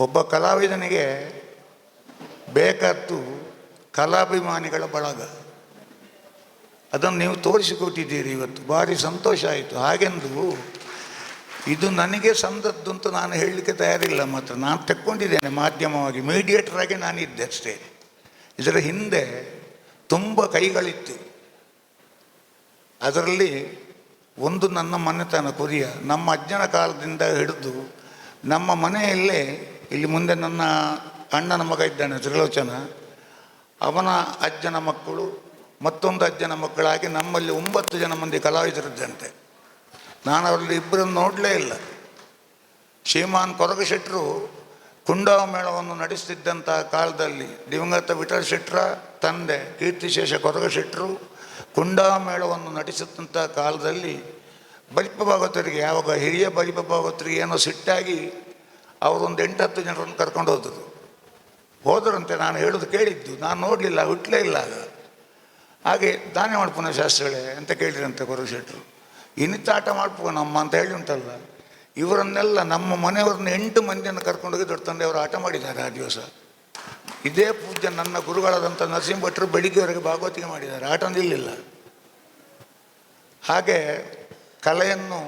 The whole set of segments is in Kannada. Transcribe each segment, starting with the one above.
ಒಬ್ಬ ಕಲಾವಿದನಿಗೆ ಬೇಕಾದ್ದು ಕಲಾಭಿಮಾನಿಗಳ ಬಳಗ. ಅದನ್ನು ನೀವು ತೋರಿಸಿಕೊಟ್ಟಿದ್ದೀರಿ ಇವತ್ತು. ಭಾರಿ ಸಂತೋಷ ಆಯಿತು. ಹಾಗೆಂದು ಇದು ನನಗೆ ಸಂದದ್ದು ಅಂತ ನಾನು ಹೇಳಲಿಕ್ಕೆ ತಯಾರಿಲ್ಲ ಮಾತ್ರ. ನಾನು ತೆಕ್ಕೊಂಡಿದ್ದೇನೆ ಮಾಧ್ಯಮವಾಗಿ. ಮೀಡಿಯೇಟರ್ ಆಗಿ ನಾನಿದ್ದೆ ಅಷ್ಟೇ. ಇದರ ಹಿಂದೆ ತುಂಬ ಕೈಗಳಿತ್ತು. ಅದರಲ್ಲಿ ಒಂದು ನನ್ನ ಮನೆತನ, ಕೊರಿಯ. ನಮ್ಮ ಅಜ್ಜನ ಕಾಲದಿಂದ ಹಿಡಿದು ನಮ್ಮ ಮನೆಯಲ್ಲೇ ಇಲ್ಲಿ ಮುಂದೆ ನನ್ನ ಅಣ್ಣನ ಮಗ ಇದ್ದಾನೆ, ತ್ರಿಲೋಚನ. ಅವನ ಅಜ್ಜನ ಮಕ್ಕಳು, ಮತ್ತೊಂದು ಅಜ್ಜನ ಮಕ್ಕಳಾಗಿ ನಮ್ಮಲ್ಲಿ ಒಂಬತ್ತು ಜನ ಮಂದಿ ಕಲಾವಿದರಿದ್ದಂತೆ. ನಾನು ಅವರಲ್ಲಿ ಇಬ್ಬರನ್ನು ನೋಡಲೇ ಇಲ್ಲ. ಶ್ರೀಮಾನ್ ಕೊರಗ ಶೆಟ್ಟರು ಕುಂಡಾವ ಮೇಳವನ್ನು ನಡೆಸ್ತಿದ್ದಂಥ ಕಾಲದಲ್ಲಿ ದಿವಂಗತ ವಿಠಲ್ ಶೆಟ್ಟರ ತಂದೆ ಕೀರ್ತಿಶೇಷ ಕೊರಗ ಶೆಟ್ಟರು ಕುಂಡಾವ ಮೇಳವನ್ನು ನಡೆಸುತ್ತಂಥ ಕಾಲದಲ್ಲಿ ಬಲಿಪ ಭಾಗವತರಿಗೆ, ಯಾವಾಗ ಹಿರಿಯ ಬಲಿಪ ಭಾಗವತರಿಗೆ ಏನೋ ಸಿಟ್ಟಾಗಿ ಅವರೊಂದು ಹತ್ತು ಜನರನ್ನು ಕರ್ಕೊಂಡು ಹೋದರು ಹೋದರಂತೆ ನಾನು ಹೇಳೋದು ಕೇಳಿದ್ದು, ನಾನು ನೋಡಲಿಲ್ಲ ಹುಟ್ಟಲೇ ಇಲ್ಲ ಆಗ. ಹಾಗೆ ದಾನೆ ಮಾಡ್ಪುನ ಶಾಸ್ತ್ರಗಳೇ ಅಂತ ಕೇಳಿರಂತೆ ಗುರು ಶೆಟ್ಟರು ಇನ್ನಿತ್ತ ಆಟ ಮಾಡ್ಪೋ ನಮ್ಮ ಅಂತ ಹೇಳಿ ಉಂಟಲ್ಲ. ಇವರನ್ನೆಲ್ಲ ನಮ್ಮ ಮನೆಯವ್ರನ್ನ ಎಂಟು ಮಂದಿಯನ್ನು ಕರ್ಕೊಂಡೋಗಿ ದೊಡ್ಡ ತಂದೆಯವರು ಆಟ ಮಾಡಿದ್ದಾರೆ ಆ ದಿವಸ. ಇದೇ ಪೂಜೆ ನನ್ನ ಗುರುಗಳಾದಂಥ ನರಸಿಂಹ ಭಟ್ರು ಬೆಳಿಗ್ಗೆವರೆಗೆ ಭಾಗವತಿಗೆ ಮಾಡಿದ್ದಾರೆ. ಆಟ ನಿಲ್ಲಿಲ್ಲ. ಹಾಗೆ ಕಲೆಯನ್ನು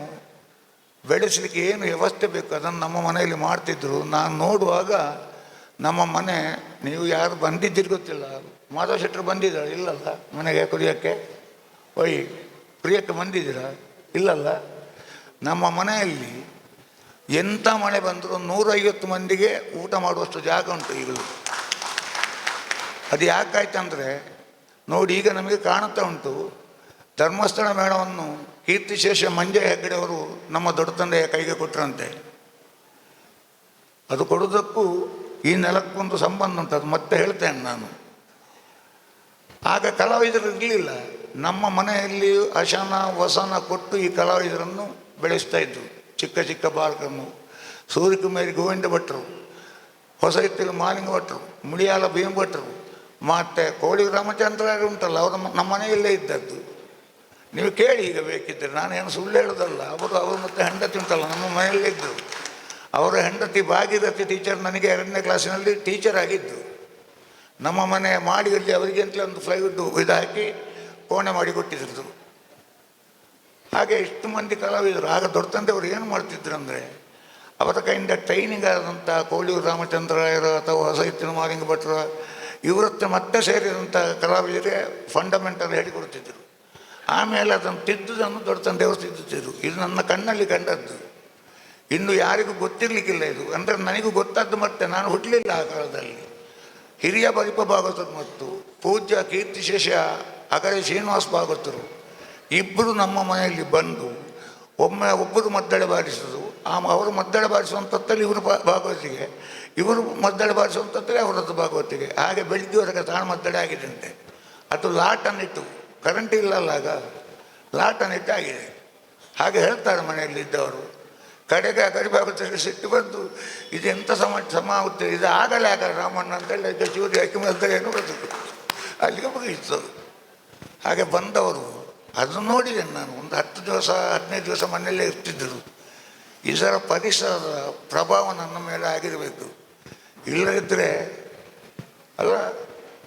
ಬೆಳೆಸಲಿಕ್ಕೆ ಏನು ವ್ಯವಸ್ಥೆ ಬೇಕು? ಅದನ್ನು ನಮ್ಮ ಮನೆಯಲ್ಲಿ ಮಾಡ್ತಿದ್ರು. ನಾನು ನೋಡುವಾಗ ನಮ್ಮ ಮನೆ, ನೀವು ಯಾರು ಬಂದಿದ್ದೀರಿ ಗೊತ್ತಿಲ್ಲ. ಮಾಧವ ಶೆಟ್ಟರು ಇಲ್ಲಲ್ಲ? ಮನೆಗೆ ಕುಡಿಯೋಕ್ಕೆ ಒಯ್ ಪ್ರಿಯಕ್ಕೆ ಬಂದಿದ್ದೀರಾ? ಇಲ್ಲಲ್ಲ? ನಮ್ಮ ಮನೆಯಲ್ಲಿ ಎಂಥ ಮಳೆ ಬಂದರೂ ನೂರೈವತ್ತು ಮಂದಿಗೆ ಊಟ ಮಾಡುವಷ್ಟು ಜಾಗ ಉಂಟು ಈಗಲೂ. ಅದು ಯಾಕಾಯ್ತಂದರೆ, ನೋಡಿ ಈಗ ನಮಗೆ ಕಾಣುತ್ತಾ ಉಂಟು. ಧರ್ಮಸ್ಥಳ ಮೇಳವನ್ನು ಕೀರ್ತಿಶೇಷ ಮಂಜ ಹೆಗ್ಗಡೆ ಅವರು ನಮ್ಮ ದೊಡ್ಡ ತಂದೆಯ ಕೈಗೆ ಕೊಟ್ಟರಂತೆ. ಅದು ಕೊಡೋದಕ್ಕೂ ಈ ನೆಲಕ್ಕೊಂದು ಸಂಬಂಧ ಉಂಟು, ಅದು ಮತ್ತೆ ಹೇಳ್ತೇನೆ ನಾನು. ಆಗ ಕಲಾವಿದರು ಇರಲಿಲ್ಲ. ನಮ್ಮ ಮನೆಯಲ್ಲಿ ಅಶನ ವಸನ ಕೊಟ್ಟು ಈ ಕಲಾವಿದರನ್ನು ಬೆಳೆಸ್ತಾ ಇದ್ರು. ಚಿಕ್ಕ ಚಿಕ್ಕ ಬಾಲಕರನ್ನು. ಸೂರ್ಯಕುಮಾರಿ ಗೋವಿಂದ ಭಟ್ರು, ಹೊಸ ಇತ್ತಿಲು ಮಾಲಿಂಗ ಭಟ್ರು, ಮುಳಿಯಾಲ ಭೀಮ ಭಟ್ರು ಮತ್ತು ಕೋಳಿ ರಾಮಚಂದ್ರ ಉಂಟಲ್ಲ, ಅವರು ನಮ್ಮ ಮನೆಯಲ್ಲೇ ಇದ್ದದ್ದು. ನೀವು ಕೇಳಿ ಈಗ ಬೇಕಿದ್ದರೆ ನಾನೇನು ಸುಳ್ಳು ಹೇಳೋದಲ್ಲ. ಅವರು ಅವರು ಮತ್ತು ಹೆಂಡತಿ ಉಂಟಲ್ಲ, ನಮ್ಮ ಮನೆಯಲ್ಲೇ ಇದ್ದರು ಅವರ ಹೆಂಡತಿ ಭಾಗೀರಥಿ ಟೀಚರ್ ನನಗೆ ಎರಡನೇ ಕ್ಲಾಸಿನಲ್ಲಿ ಟೀಚರ್ ಆಗಿದ್ದು. ನಮ್ಮ ಮನೆ ಮಾಡಿಯಲ್ಲಿ ಅವರಿಗೆ ಅಂತಲೇ ಒಂದು ಫ್ಲೈವುಡ್ ಇದು ಹಾಕಿ ಕೋಣೆ ಮಾಡಿ ಕೊಟ್ಟಿದ್ರು ಹಾಗೆ ಇಷ್ಟು ಮಂದಿ ಕಲಾವಿದರು. ಆಗ ದೊಡ್ಡ ತಂದೆಯವರು ಏನು ಮಾಡ್ತಿದ್ರು ಅಂದರೆ, ಅವರ ಕೈಯಿಂದ ಟ್ರೈನಿಂಗ್ ಆದಂಥ ಕೋಳಿಯೂರು ರಾಮಚಂದ್ರಾಯರು ಅಥವಾ ಹೊಸ ಮಾರಿಂಗ್ ಭಟ್ರ ಇವರತ್ತೆ ಮತ್ತೆ ಸೇರಿದಂಥ ಕಲಾವಿದರೇ ಫಂಡಮೆಂಟಲ್ ಹೇಳಿಕೊಡ್ತಿದ್ದರು ಆಮೇಲೆ ಅದನ್ನು ತಿದ್ದುದನ್ನು ದೊಡ್ಡ ತಂದೆಯವರು ತಿದ್ದುತ್ತಿದ್ದರು ಇದು ನನ್ನ ಕಣ್ಣಲ್ಲಿ ಕಂಡದ್ದು. ಇನ್ನು ಯಾರಿಗೂ ಗೊತ್ತಿರಲಿಕ್ಕಿಲ್ಲ ಇದು. ಅಂದರೆ ನನಗೂ ಗೊತ್ತಾದ್ದು ಮತ್ತೆ, ನಾನು ಹುಟ್ಟಲಿಲ್ಲ ಆ ಕಾಲದಲ್ಲಿ. ಹಿರಿಯ ಬಲಿಪ ಭಾಗವತರು ಮತ್ತು ಪೂಜ್ಯ ಕೀರ್ತಿಶೇಷ ಅಗರೆ ಶ್ರೀನಿವಾಸ ಭಾಗವತರು ಇಬ್ಬರು ನಮ್ಮ ಮನೆಯಲ್ಲಿ ಬಂದು ಒಮ್ಮೆ ಒಬ್ಬರು ಮದ್ದಳೆ ಬಾರಿಸಿದ್ರು. ಆ ಅವರು ಮದ್ದಳೆ ಬಾರಿಸುವಂಥದ್ದಲ್ಲಿ ಇವರು ಭಾಗವತಿಗೆ, ಇವರು ಮದ್ದಳೆ ಬಾರಿಸುವಂಥದ್ದಲ್ಲಿ ಅವರದ್ದು ಭಾಗವತಿಗೆ. ಹಾಗೆ ಬೆಳಿಗ್ಗೆವರೆಗೆ ತಾಣ ಮದ್ದಳೆ ಆಗಿದಂತೆ ಅದು ಲಾಟನ್ನಿಟ್ಟು. ಕರೆಂಟ್ ಇಲ್ಲಲ್ಲ ಆಗ ಲಾಟನ್ನಿಟ್ಟು ಆಗಿದೆ. ಹಾಗೆ ಹೇಳ್ತಾರೆ ಮನೆಯಲ್ಲಿ ಇದ್ದವರು. ಕಡೆಗೆ ಗರಿಭಾಗದಲ್ಲಿ ಸಿಟ್ಟು ಬಂದು ಎಂಥ ಸಮ ಸಮ ಆಗುತ್ತೆ? ಇದು ಆಗಲೇ ಆಗಲ್ಲ ರಾಮಣ್ಣ ಅಂತೇಳಿ ಅದಕ್ಕೆ ಚೂರಿ ಹಾಕಿ ಮಾಡ್ತಾರೆ ಏನು ಬರ್ತದೆ ಅಲ್ಲಿಗೆ ಮುಗಿಯಿತು. ಹಾಗೆ ಬಂದವರು, ಅದನ್ನು ನೋಡಿದ್ದೇನೆ ನಾನು. ಒಂದು ಹತ್ತು ದಿವಸ, ಹದಿನೈದು ದಿವಸ ಮನೆಯಲ್ಲೇ ಇರ್ತಿದ್ದರು. ಇದರ ಪರಿಸರದ ಪ್ರಭಾವ ನನ್ನ ಮೇಲೆ ಆಗಿರಬೇಕು. ಇಲ್ಲದಿದ್ದರೆ ಅಲ್ಲ,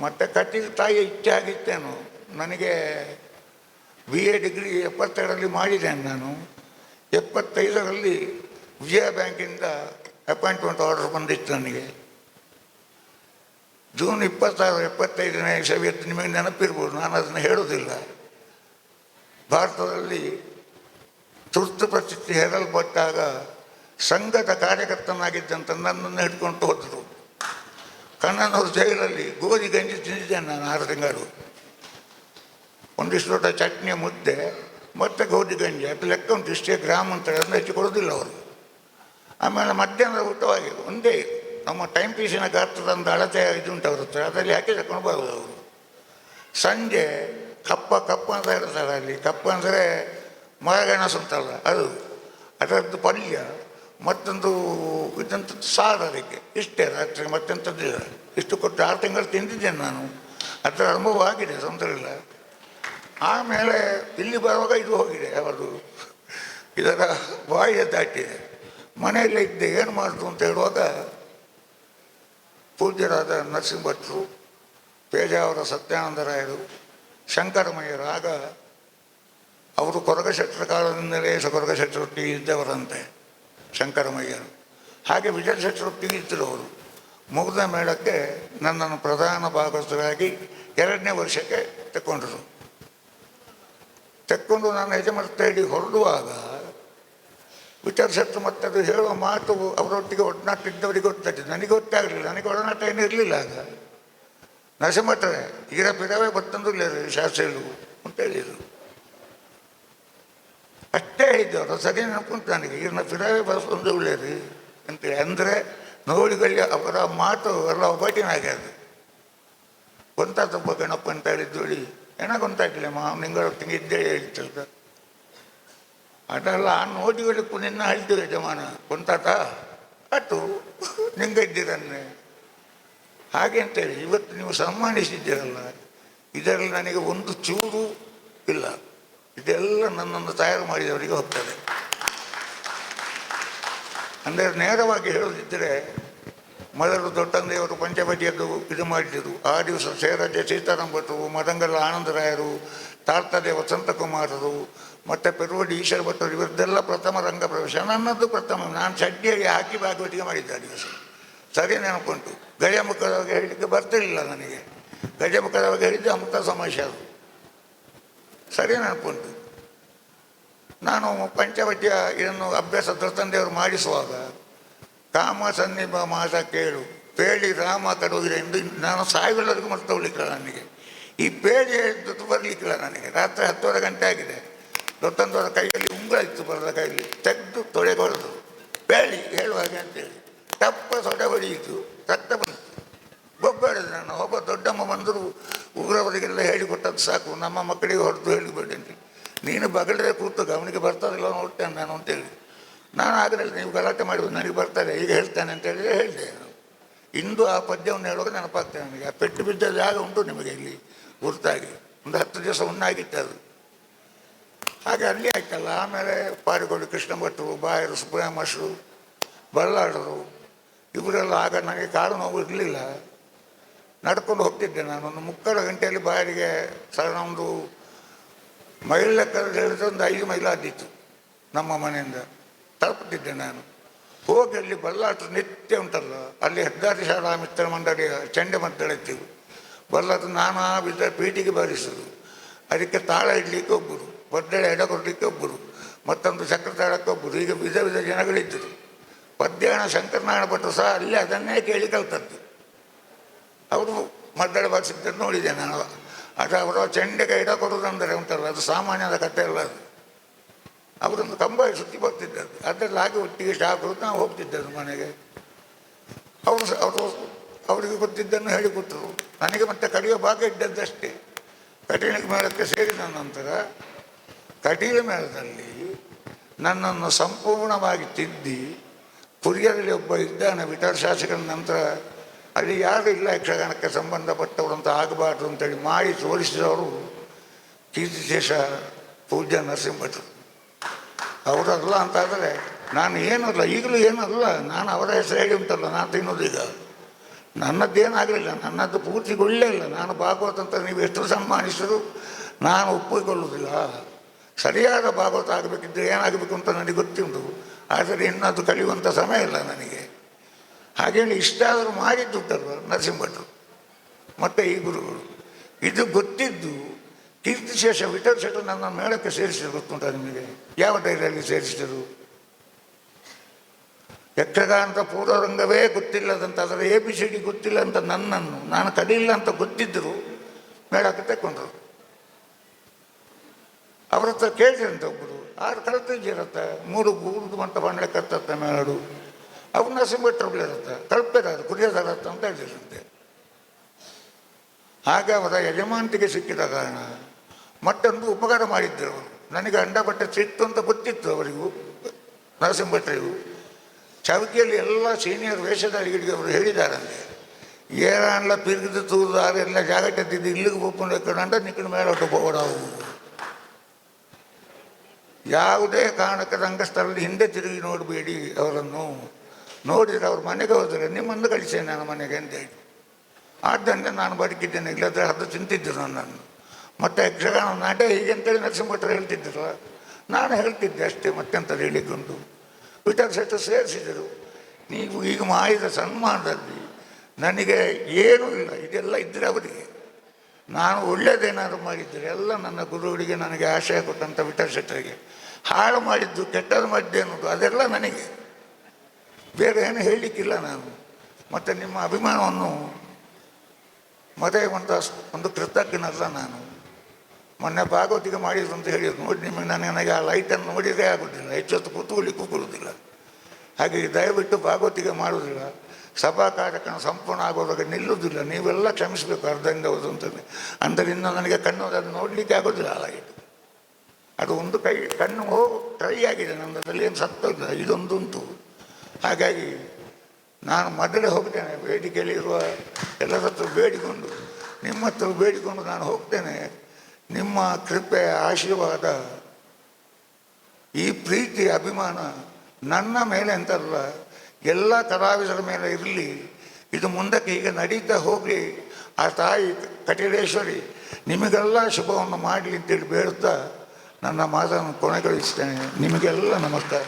ಮತ್ತೆ ಕಟ್ಟಿದ ತಾಯಿ ಇಚ್ಛೆ ಆಗಿತ್ತೇನು. ನನಗೆ ಬಿ ಎ ಡಿಗ್ರಿ ಎಪ್ಪತ್ತೆರಡರಲ್ಲಿ ಮಾಡಿದ್ದೇನೆ ನಾನು. ಎಪ್ಪತ್ತೈದರಲ್ಲಿ ವಿಜಯ ಬ್ಯಾಂಕಿಂದ ಅಪಾಯಿಂಟ್ಮೆಂಟ್ ಆರ್ಡರ್ ಬಂದಿತ್ತು ನನಗೆ. ಜೂನ್ ಇಪ್ಪತ್ತಾರು, ಎಪ್ಪತ್ತೈದನೇ ಇಸವಿಯತ್ತು ನಿಮಗೆ ನೆನಪಿರ್ಬೋದು, ನಾನು ಅದನ್ನು ಹೇಳೋದಿಲ್ಲ ಭಾರತದಲ್ಲಿ ತುರ್ತು ಪರಿಸ್ಥಿತಿ ಹೇರಲ್ಪಟ್ಟಾಗ ಸಂಘದ ಕಾರ್ಯಕರ್ತನಾಗಿದ್ದಂತ ನನ್ನನ್ನು ಹಿಡ್ಕೊಂಡು ಹೋದರು. ಕಣ್ಣನವರು ಜೈಲಲ್ಲಿ ಗೋಧಿ ಗಂಜಿ ತಿಂದಿದ್ದೇನೆ ನಾನು ಆರು ತಿಂಗಳು. ಒಂದಿಷ್ಟು ದೊಡ್ಡ ಚಟ್ನಿ ಮುದ್ದೆ, ಮತ್ತು ಗೋಧಿ ಗಂಜಿ, ಅದು ಲೆಕ್ಕ ಉಂಟು, ಇಷ್ಟೇ ಗ್ರಾಮ ಅಂತ ಹೆಚ್ಚು ಕೊಡೋದಿಲ್ಲ ಅವರು. ಆಮೇಲೆ ಮಧ್ಯಾಹ್ನದ ಊಟವಾಗಿ ಒಂದೇ, ನಮ್ಮ ಟೈಮ್ ಪೀಸಿನ ಗಾತ್ರದ ಅಳತೆ ಇದು ಉಂಟು ಅವ್ರ ಹತ್ರ, ಅದರಲ್ಲಿ ಹಾಕಿ ತಗೊಂಡು ಬರೋದು ಅವರು. ಸಂಜೆ ಕಪ್ಪ ಕಪ್ಪ ಅಂತ ಹೇಳ್ತಾರೆ ಅಲ್ಲಿ, ಕಪ್ಪ ಅಂದರೆ ಮರಗೆಣಸು ಉಂಟಲ್ಲ ಅದು, ಅದರದ್ದು ಪಲ್ಯ, ಮತ್ತೊಂದು ಇದಂತ ಸಾರು ಅದಕ್ಕೆ, ಇಷ್ಟೇ ರಾತ್ರಿ ಮತ್ತೆಂಥದ್ದಿಲ್ಲ ಇಷ್ಟು ಕೊಟ್ಟು ಆರು ತಿಂಗಳು ತಿಂದಿದ್ದೇನೆ ನಾನು. ಅದರ ಅನುಭವ ಆಗಿದೆ, ತೊಂದರೆ ಇಲ್ಲ. ಆಮೇಲೆ ಇಲ್ಲಿ ಬರುವಾಗ ಇದು ಹೋಗಿದೆ ಅವರು ಇದರ ಬಾಯಿಯ ದಾಟಿದೆ ಮನೆಯಲ್ಲೇ ಇದ್ದೆ, ಏನು ಮಾಡ್ತು ಅಂತ ಹೇಳುವಾಗ ಪೂಜ್ಯರಾದ ನರಸಿಂಹಭಟ್ರು ಪೇಜಾವರ ಸತ್ಯಾನಂದರಾಯರು ಶಂಕರಮಯ್ಯರು ಆಗ ಅವರು ಕೊರಗಶೆಟ್ಟರ ಕಾಲದಿಂದಲೇ ಕೊರಗ ಕೊರಗಶೆಟ್ಟರೊಟ್ಟಿಗೆ ಇದ್ದವರಂತೆ ಶಂಕರಮಯ್ಯರು ಹಾಗೆ ವಿಜಯ ಶೆಟ್ಟರೊಟ್ಟಿಗೆ ಇದ್ದರು ಅವರು. ಮುಗಿದ ಮೇಳಕ್ಕೆ ನನ್ನನ್ನು ಪ್ರಧಾನ ಭಾಗಸ್ಥರಾಗಿ ಎರಡನೇ ವರ್ಷಕ್ಕೆ ತಗೊಂಡರು ತೆಕ್ಕೊಂಡು ನಾನು ಯಜಮಾನ ಹೇಳಿ ಹೊರಡುವಾಗ ವಿಚಾರಿಸತ್ತು ಮತ್ತು ಅದು ಹೇಳುವ ಮಾತು ಅವರೊಟ್ಟಿಗೆ ಒಡನಾಟಿದ್ದವರಿಗೆ ಗೊತ್ತಾಗ್ತದೆ ನನಗೆ ಗೊತ್ತಾಗಲಿಲ್ಲ. ನನಗೆ ಒಡನಾಟ ಏನು ಇರಲಿಲ್ಲ ಆಗ. ನರಸಿಂಹಟ್ರೆ ಈಗ ಪಿರವೇ ಬತ್ತಂದು ಶಾಸ್ತ್ರಿಗಳು ಅಂತ ಹೇಳಿದರು. ಅಷ್ಟೇ ಹೇಳಿದ್ದವರು ಸರಿ ನೆನಪುಂಟು ನನಗೆ. ಈಗ ಪಿರವೇ ಬಸ್ಸೊಂದು ಉಳ್ಳೇರಿ ಅಂತೇಳಿ ಅಂದರೆ ನೋಡಿದಲ್ಲಿ ಅವರ ಮಾತು ಎಲ್ಲ ಒಬ್ಬಟ್ಟಿನಾಗ್ಯದು ಕೊಂತ ತಪ್ಪ ಗಣಪ ಅಂತ ಹೇಳಿದ್ದು ಹೇಳಿ. ಏನ ಮಾ ನಿಂಗಳೊಟ್ಟಿಗೆ ಇದ್ದೇ ಹೇಳ್ತಿಲ್ದ ಅದೆಲ್ಲ ನೋಡಿಗಳಿಗೂ ನಿನ್ನ ಹೇಳ್ತೀವಿ ಯಜಮಾನ, ಕೊಂತಾತ ಅಟ್ಟು ನಿಂಗಿದ್ದೀರನ್ನೇ ಹಾಗೆ ಹಾಗೆ ಅಂತೇಳಿ, ಇವತ್ತು ನೀವು ಸನ್ಮಾನಿಸಿದ್ದೀರಲ್ಲ ಇದರಲ್ಲಿ ನನಗೆ ಒಂದು ಚೂರು ಇಲ್ಲ. ಇದೆಲ್ಲ ನನ್ನನ್ನು ತಯಾರು ಮಾಡಿದವರಿಗೆ ಹೋಗ್ತದೆ ಅಂದರೆ ನೇರವಾಗಿ ಹೇಳೋದಿದ್ದರೆ ಮೊದಲು ದೊಡ್ಡಂದೆಯವರು ಪಂಚಪತಿಯದ್ದು ಇದು ಮಾಡಿದ್ದರು ಆ ದಿವಸ ಸೇರಾಜ ಸೀತಾರಾಮ್ ಭಟ್ರು ಮದಂಗಲ ಆನಂದರಾಯರು ತಾರ್ತದೆ ವಸಂತಕುಮಾರರು ಮತ್ತು ಪೆರುವಡಿ ಈಶ್ವರ ಭಟ್ರು ಇವರದ್ದೆಲ್ಲ ಪ್ರಥಮ ರಂಗ ಪ್ರವೇಶ. ನನ್ನದು ಪ್ರಥಮ. ನಾನು ಸಡ್ಡಿಯಾಗಿ ಹಾಕಿ ಭಾಗವತಿಗೆ ಮಾಡಿದ್ದೆ ಆ ದಿವಸ. ಸರಿ ನೆನಪುಂಟು. ಗಜಮುಖದವಾಗ ಹೇಳಲಿಕ್ಕೆ ಬರ್ತಿರಲಿಲ್ಲ ನನಗೆ. ಗಜಮುಖದವಾಗ ಹೇಳಿದ್ದು ಅಮೃತ ಸಮಸ್ಯೆ ಅದು. ಸರಿ ನೆನಪುಂಟು. ನಾನು ಪಂಚವಟಿಯ ಇದನ್ನು ಅಭ್ಯಾಸ ದೃತಂದೆಯವರು ಮಾಡಿಸುವಾಗ ಕಾಮ ಸನ್ನಿಭ ಮಾಸ ಕೇಳು. ಪೇಳಿ ರಾಮ ಕಡುವುದಿಲ್ಲ ಎಂದು ನಾನು ಸಾವಿರವರೆಗೂ ಮತ್ತೆ ಹೋಗ್ಲಿಕ್ಕಿಲ್ಲ ನನಗೆ. ಈ ಪೇಳಿ ಹೇಳಿದ್ದು ಬರಲಿಕ್ಕಿಲ್ಲ ನನಗೆ. ರಾತ್ರಿ ಹತ್ತುವರೆ ಗಂಟೆ ಆಗಿದೆ. ದೊಡ್ಡಂದವರ ಕೈಯಲ್ಲಿ ಉಂಗುರ ಇತ್ತು ಬರದ ಕೈಯಲ್ಲಿ. ತೆಗೆದು ಪೇಳಿ ಹೇಳುವಾಗೆ ಅಂತೇಳಿ. ತಪ್ಪ ಸೊಡೆ ಹೊಡೆಯಿತು ರಕ್ತ ಬಂತು. ಬೊಬ್ಬಾಡಿದ್ರು ನಾನು ಒಬ್ಬ ದೊಡ್ಡಮ್ಮ ಬಂದರು ಉಗ್ರವರಿಗೆಲ್ಲ ಹೇಳಿಕೊಟ್ಟದ್ದು ಸಾಕು. ನಮ್ಮ ಮಕ್ಕಳಿಗೆ ಹೊರತು ಹೇಳಿಬೇಡಿ ಅಂತೇಳಿ ನೀನು ಬಗಲೇ ಕೂತು ಅವನಿಗೆ ಬರ್ತದಿಲ್ಲ ನೋಡ್ತೇನೆ ನಾನು ಅಂತೇಳಿ. ನಾನು ಆಗಲಿಲ್ಲ ನೀವು ಗಲಾಟೆ ಮಾಡಿದ್ರು ನನಗೆ ಬರ್ತಾರೆ ಈಗ ಹೇಳ್ತೇನೆ ಅಂತ ಹೇಳಿದ್ರೆ ಹೇಳಿದೆ. ಇಂದು ಆ ಪದ್ಯವನ್ನು ಹೇಳುವಾಗ ನೆನಪಾಗ್ತದೆ ನನಗೆ. ಆ ಪೆಟ್ಟು ಬಿದ್ದ ಜಾಗ ಉಂಟು ನಿಮಗೆ ಇಲ್ಲಿ, ಗುರುತಾಗಿ. ಒಂದು ಹತ್ತು ದಿವಸ ಉಣ್ಣಾಗಿತ್ತು ಅದು. ಹಾಗೆ ಅಲ್ಲಿ ಆಯ್ತಲ್ಲ, ಆಮೇಲೆ ಪಾರಿಗೋಡು ಕೃಷ್ಣ ಭಟ್ರು, ಬಾಯರು ಸುಬ್ರಹ್ಮಶ್ರು ಬಳ್ಳಾಡರು ಇವರೆಲ್ಲ ಆಗ ನನಗೆ ಕಾಲು ನೋವು ಇರಲಿಲ್ಲ. ನಡ್ಕೊಂಡು ಹೋಗ್ತಿದ್ದೆ ನಾನು. ಒಂದು ಮುಕ್ಕಾಲು ಗಂಟೆಯಲ್ಲಿ ಬಾಯರಿಗೆ ಸಣ್ಣ ಒಂದು ಮೈಲ್ ಲೆಕ್ಕದಲ್ಲಿ ಹೇಳಿದ್ರೆ ಒಂದು ಐದು ಮೈಲ್ ಆದಿತ್ತು ನಮ್ಮ ಮನೆಯಿಂದ. ತಲುಪುತ್ತಿದ್ದೆ ನಾನು. ಹೋಗಿ ಅಲ್ಲಿ ಬಲ್ಲಾಟ ನಿತ್ಯ ಉಂಟಲ್ಲ, ಅಲ್ಲಿ ಹೆದ್ದಾರಿ ಶಾಲಾ ಮಿತ್ರ ಮಂಡಳಿಯ ಚಂಡೆ ಮದ್ದಳಿದ್ದೀವಿ ಬಲ್ಲಾಟ ನಾನಾ ವಿಧ ಪೀಠಿಗೆ ಬಾರಿಸೋದು ಅದಕ್ಕೆ ತಾಳ ಇಡ್ಲಿಕ್ಕೆ ಒಬ್ಬರು ಒದ್ದಳೆ ಎಡ ಕೊಡಲಿಕ್ಕೆ ಒಬ್ಬರು ಮತ್ತೊಂದು ಚಕ್ರ ತಾಳಕ್ಕೆ ಒಬ್ಬರು ಈಗ ವಿಧ ವಿಧ ಜನಗಳಿದ್ದರು. ಪದ್ಯಾಣ ಶಂಕರನಾರಾಯಣ ಭಟ್ರು ಸಹ ಅಲ್ಲಿ ಅದನ್ನೇ ಕೇಳಿ ಕಲ್ತದ್ದು. ಅವರು ಮದ್ದಳೆ ಬಾರಿಸಿದ್ದನ್ನು ನೋಡಿದೆ ನಾನು. ಅದು ಅವರ ಚೆಂಡೆಗೆ ಇಡ ಕೊಡೋದಂದರೆ ಉಂಟಲ್ಲ, ಅದು ಸಾಮಾನ್ಯದ ಕಥೆ ಅಲ್ಲ ಅದು. ಅವರೊಂದು ಕಂಬ ಸುತ್ತಿ ಬರ್ತಿದ್ದದ್ದು ಅದರಲ್ಲಿ ಹಾಗೆ ಒಟ್ಟಿಗೆ ಕುಡಿದು ನಾವು ಹೋಗ್ತಿದ್ದದ್ದು ಮನೆಗೆ. ಅವರು ಅವರು ಅವರಿಗೆ ಗೊತ್ತಿದ್ದನ್ನು ಹೇಳಿಕೊಟ್ರು ನನಗೆ ಮತ್ತೆ ಕಡಿಯೋ ಭಾಗ ಇದ್ದದ್ದಷ್ಟೇ. ಕಠಿಣ ಮೇಳಕ್ಕೆ ಸೇರಿದ ನಂತರ ಕಠಿಣ ಮೇಳದಲ್ಲಿ ನನ್ನನ್ನು ಸಂಪೂರ್ಣವಾಗಿ ತಿದ್ದಿ ಕುರಿಯರಲ್ಲಿ ಒಬ್ಬ ಇದ್ದಾನೆ, ವಿಠಲ ಶಾಸಕನ ನಂತರ ಅಲ್ಲಿ ಯಾರು ಇಲ್ಲ ಯಕ್ಷಗಾನಕ್ಕೆ ಸಂಬಂಧಪಟ್ಟವರು ಅಂತ ಆಗಬಾರ್ದು ಅಂತೇಳಿ ಮಾಡಿ ತೋರಿಸಿದವರು ಕೀರ್ತಿಶೇಷ ಪೂಜ್ಯ ನರಸಿಂಹಭಟ್ರು ಅವರಲ್ಲ ಅಂತಾದರೆ ನಾನು ಏನಲ್ಲ ಈಗಲೂ ಏನಲ್ಲ ನಾನು ಅವರ ಹೆಸರು ಉಂಟಲ್ಲ, ನಾನು ತಿನ್ನೋದೀಗ ನನ್ನದ್ದೇನಾಗಲಿಲ್ಲ ನನ್ನದು ಪೂರ್ತಿಗೊಳ್ಳೇ ಇಲ್ಲ, ನಾನು ಭಾಗವತ ಅಂತ ನೀವು ಎಷ್ಟು ಸನ್ಮಾನಿಸಿದ್ರು ನಾನು ಒಪ್ಪಿಕೊಳ್ಳುವುದಿಲ್ಲ. ಸರಿಯಾದ ಭಾಗವತ ಆಗಬೇಕಿದ್ರೆ ಏನಾಗಬೇಕು ಅಂತ ನನಗೆ ಗೊತ್ತುಂಟು ಆದರೆ ಇನ್ನದು ಕಲಿಯುವಂಥ ಸಮಯ ಇಲ್ಲ ನನಗೆ. ಹಾಗೇಳಿ ಇಷ್ಟಾದರೂ ಮಾಡಿದ್ದುಂಟಲ್ವ ನರಸಿಂಹಭಟ್ರು ಮತ್ತು ಈ ಗುರುಗಳು. ಇದು ಗೊತ್ತಿದ್ದು ಕೀರ್ತಿಶೇಷ ವಿಠಲ್ ಶೆಟ್ಟರು ನನ್ನ ಮೇಳಕ್ಕೆ ಸೇರಿಸಿದ್ರು, ಗೊತ್ತುಂಟ ನಿಮಗೆ? ಯಾವ ಡೈರಿಯಲ್ಲಿ ಸೇರಿಸಿದರು? ಯಕ್ಷಗಾನದ ಪೂರ್ವರಂಗವೇ ಗೊತ್ತಿಲ್ಲದಂತ ಅದರ ಎ ಬಿ ಸಿ ಡಿ ಗೊತ್ತಿಲ್ಲ ಅಂತ ನನ್ನನ್ನು, ನಾನು ಕಲಿಯಿಲ್ಲ ಅಂತ ಗೊತ್ತಿದ್ದರು ಮೇಳಕ್ಕೆ ತಗೊಂಡ್ರು ಅವ್ರ ಹತ್ರ ಕೇಳಿದ್ರಂತ ಒಬ್ಬರು ಆರು ಕಲ್ತಿದ್ದೀರತ್ತ ಮೂರು ಗೂಡು ಅಂತ ಬಂಡೆ ಕತ್ತತ್ತ ಮೇಳು ಅವ್ರನ್ನ ಸಿಂಬಿಟ್ಟರುಗಳಿರತ್ತ ಕಲ್ಪಿದಾರ ಕುಡಿಯೋದಾರತ್ತ ಅಂತ ಹೇಳಿದ್ರಂತೆ ಹಾಗೆ ಅವರ ಯಜಮಾನಿಗೆ ಸಿಕ್ಕಿದ ಕಾರಣ ಮತ್ತೊಂದು ಉಪಕಾರ ಮಾಡಿದ್ದರು ನನಗೆ ಅಂಡಭಟ್ಟ ಸಿಕ್ತು ಅಂತ ಗೊತ್ತಿತ್ತು ಅವರಿಗೂ ನರಸಿಂಹಟ್ರಿಗೂ ಚೌಕಿಯಲ್ಲಿ ಎಲ್ಲ ಸೀನಿಯರ್ ವೇಷಧಾರಿಗಳಿಗೆ ಅವರು ಹೇಳಿದಾರಂತೆ. ಏರನ್ಲ ಪಿರಿಗಿದು ತೂರ್ದಾರು ಎಲ್ಲ ಜಾಗಟೆತ್ತಿದ್ದು ಇಲ್ಲಿಗೆ ಒಪ್ಕೊಂಡು ಎಕ್ಕಡಂಡ ಮೇಲೆ ಒಟ್ಟು ಹೋಗೋಡಾವು ಯಾವುದೇ ಕಾರಣಕ್ಕೆ ರಂಗಸ್ಥಳದಲ್ಲಿ ಹಿಂದೆ ತಿರುಗಿ ನೋಡಬೇಡಿ ಅವರನ್ನು. ನೋಡಿದರೆ ಅವ್ರ ಮನೆಗೆ ಹೋದರೆ ನಿಮ್ಮನ್ನು ಕಳಿಸೇನೆ ನನ್ನ ಮನೆಗೆ ಅಂತ ಹೇಳಿ. ಆದ್ದರಿಂದ ನಾನು ಬದುಕಿದ್ದೇನೆ ಇಲ್ಲದ್ರೆ ಅದು ತಿಂತಿದ್ದರು ನನ್ನನ್ನು. ಮತ್ತು ಯಕ್ಷಗಾನ ನಾಟ ಹೀಗೆ ಅಂತೇಳಿ ನರಸಿಂಹಟ್ರು ಹೇಳ್ತಿದ್ದರು ನಾನು ಹೇಳ್ತಿದ್ದೆ ಅಷ್ಟೇ ಮತ್ತೆಂತ ಹೇಳಿಕೊಂಡು ವಿಠಲ್ ಶೆಟ್ಟರು ಸೇರಿಸಿದರು. ನೀವು ಈಗ ಮಾಡಿದ ಸನ್ಮಾನದಲ್ಲಿ ನನಗೆ ಏನೂ ಇಲ್ಲ, ಇದೆಲ್ಲ ಇದ್ದರೆ ಅವರಿಗೆ. ನಾನು ಒಳ್ಳೆಯದೇನಾದ್ರು ಮಾಡಿದ್ದರೆ ಎಲ್ಲ ನನ್ನ ಗುರುಗಳಿಗೆ ನನಗೆ ಆಶಯ ಕೊಟ್ಟಂಥ ವಿಠಲ್ ಶೆಟ್ಟರಿಗೆ ಹಾಳು ಮಾಡಿದ್ದು ಕೆಟ್ಟದ್ದು ಮಾಡಿದ್ದೆ ಅನ್ನೋದು ಅದೆಲ್ಲ ನನಗೆ. ಬೇರೆ ಏನು ಹೇಳಲಿಕ್ಕಿಲ್ಲ ನಾನು. ಮತ್ತು ನಿಮ್ಮ ಅಭಿಮಾನವನ್ನು ಮದುವೆ ಒಂದು ಕೃತಜ್ಞನಲ್ಲ ನಾನು. ಮೊನ್ನೆ ಭಾಗವತಿಗೆ ಮಾಡಿದ್ರು ಅಂತ ಹೇಳಿದ್ರು. ನೋಡಿ ನಿಮಗೆ ನನಗೆ ಆ ಲೈಟನ್ನು ನೋಡಿದರೆ ಆಗೋದಿಲ್ಲ. ಹೆಚ್ಚೊತ್ತು ಕೂತ್ಕೊಳ್ಳಿಕ್ಕೂ ಕೊಡುವುದಿಲ್ಲ ಹಾಗೆ ದಯವಿಟ್ಟು ಭಾಗವತಿಗೆ ಮಾಡುವುದಿಲ್ಲ. ಸಭಾ ಕಾರ್ಯಕ್ರಮ ಸಂಪೂರ್ಣ ಆಗೋದಾಗ ನಿಲ್ಲುವುದಿಲ್ಲ. ನೀವೆಲ್ಲ ಕ್ಷಮಿಸಬೇಕು, ಅರ್ಧದಿಂದ ಹೌದು ಅಂತಂದರೆ. ಅಂದರಿಂದ ನನಗೆ ಕಣ್ಣು ಅದನ್ನು ನೋಡಲಿಕ್ಕೆ ಆಗೋದಿಲ್ಲ ಆ ಲೈಟ್ ಅದು ಒಂದು ಕೈ, ಕಣ್ಣು ಹೋಗಿ ಟ್ರೈ ಆಗಿದೆ. ನನ್ನದರಲ್ಲಿ ಏನು ಸತ್ತ ಇದೊಂದುಂಟು. ಹಾಗಾಗಿ ನಾನು ಮೊದಲೇ ಹೋಗ್ತೇನೆ. ಬೇಡಿಕೆಯಲ್ಲಿರುವ ಎಲ್ಲರ ಹತ್ರ ಬೇಡಿಕೊಂಡು ನಿಮ್ಮ ಹತ್ರ ಬೇಡಿಕೊಂಡು ನಾನು ಹೋಗ್ತೇನೆ. ನಿಮ್ಮ ಕೃಪೆ ಆಶೀರ್ವಾದ, ಈ ಪ್ರೀತಿ ಅಭಿಮಾನ ನನ್ನ ಮೇಲೆ ಅಂತಲ್ಲ, ಎಲ್ಲ ಕಲಾವಿದರ ಮೇಲೆ ಇರಲಿ. ಇದು ಮುಂದಕ್ಕೆ ಈಗ ನಡೀತಾ ಹೋಗಲಿ. ಆ ತಾಯಿ ಕಟಿಲೇಶ್ವರಿ ನಿಮಗೆಲ್ಲ ಶುಭವನ್ನು ಮಾಡಲಿ ಅಂತೇಳಿ ಬೇಡುತ್ತಾ ನನ್ನ ಮಾತನ್ನು ಕೊನೆಗೊಳಿಸ್ತೇನೆ. ನಿಮಗೆಲ್ಲ ನಮಸ್ಕಾರ.